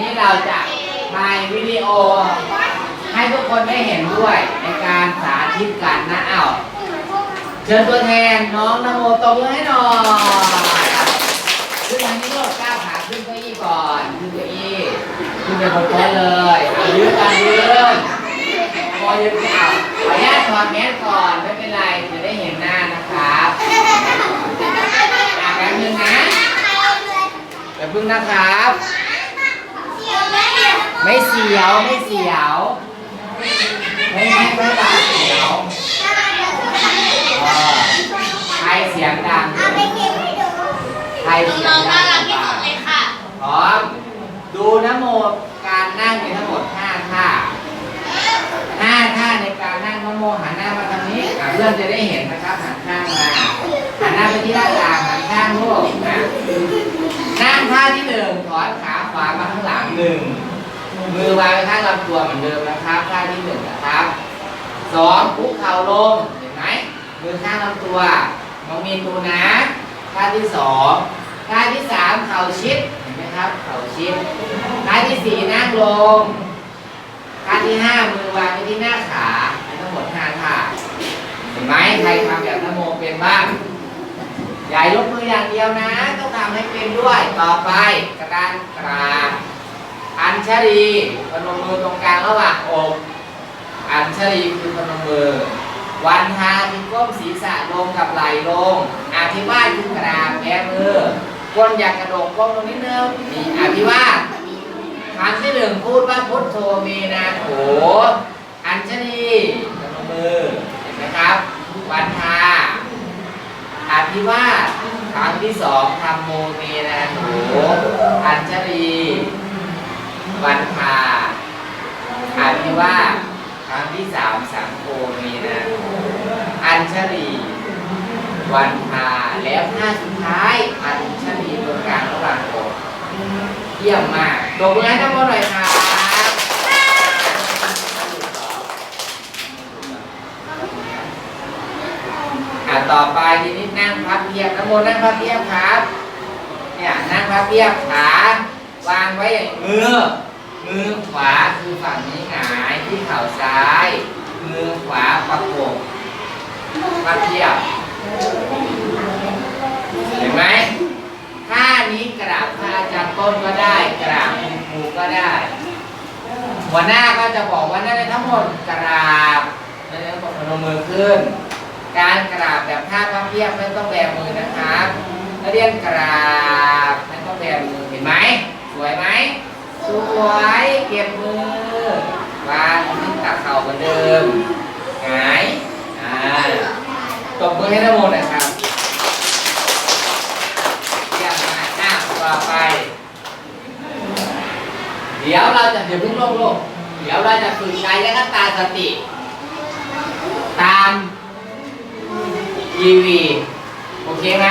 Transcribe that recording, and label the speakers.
Speaker 1: นี้เราจะถ่ายวิดีโอ ให้ทุกคนได้เห็นด้วยในการสาธิตกันนะอ้าเชิญตัวแทนน้องนโมตบมือให้หน่อยขึ้นทางนี้โลดก้าวขาขึ้นเก้าอี้ก่อนขึ้นเก้าอี้ขึ้นไปบนโต๊ะเลยเอายืนกันยืนพอยืนเอาขออนุญาตถอดแมสก่อนไม่เป็นไรจะได้เห็นหน้านะครับอะแป๊บนึงนะอย่าพึ่งนะครับ ไม่เสียวไม่เสียว ไม่ไม่ไม่บาดเสียวเออใครเสียงดังใครเสียง
Speaker 2: น้องๆ
Speaker 1: ดั
Speaker 2: น่างรักที่สุดเลยค่ะ
Speaker 1: พร้อมดูนะโมการนั่งมีทั้งหมด5ท่า5ท่าในการนั่งนะโมหันหน้ามาทางนี้เพื่อนจะได้เห็นนะครับหันข้างมาหันหน้าไปที่หน้าต่างหันข้างโลกนะนั่งท่าที่หนึ่งถอนขาขวามาข้างหลังหนึ่ง มือวางไว้ข้างลำตัวเหมือนเดิมนะครับท่าที่หนึ่งนะครับสองคุกเข่าลงเห็นไหมมือข้างลำตัวมองมีนดูนะท่าที่สองท่าที่สามเข่าชิดเห็นไหมครับเข่าชิดท่าที่สี่นั่งลงท่าที่ห้ามือวางไว้ที่หน้าขาทั้งหมดห้าท่าเห็นไหมใครทำแบบนโมเป็นบ้างอย่ายกมืออย่างเดียวนะ ต้องทำให้เป็นด้วยต่อไปกระดานกราบอั ญชลีพนมมือตรงกลางระหว่างอกอัญชลีคือพนมมือ วันทาคือก้มศีรษะลงกับไหล่ลง อภิวาสคือกราบแบมือก้นอยากกระโดดก้มลงนิดนึงนี่อภิวาสครั้งที่หนึ่งพูดว่าพุทโธเมนาโถอัญชลีพนมมือเห็นไหมครับวันทาอภิวาสครั้งที่สองทำโมเมนาโถอัญชลี วันทาอาภิวาสครั้งที่สามสังโฆมีนะอัญชลี วันทาแล้วท่าสุดท้าย อัญชลีตรงกลางระหว่างอกเยี่ยมมากตบมือให้ทั้งหมดหน่อยครับอะต่อไปทีนี้นั่งพับเพียบน้ำมนต์นั่งพับเพียบครับ เนี่ยนั่งพับเพียบขา วางไว้อย่างมือ มือขวาคือฝั่งนี้หงายที่เข่าซ้าย มือขวาประกบพับเพียบเห็นไหมท่านี้กราบพระอาจารย์ต้นก็ได้กราบคุณครูก็ได้ หัวหน้าก็จะบอกว่านั่นทั้งหมดกราบนั่นทั้งหมดพนมมือขึ้น การกราบแบบท่าพับเพียบไม่ต้องแบมือนะครับนักเรียนกราบไม่ต้องแบมือเห็นไหม สวยไหม สวย เก็บมือวางขึ้นตักเข่าเหมือนเดิมหงายอ่าตบมือให้ทั้งหมดนะครับเยี่ยมมากอะต่อไป เดี๋ยวเราจะเดี๋ยวเพิ่งโลกโลกเดี๋ยวเราจะฝึกกายและตาสติ ตามทีวี โอเคไหม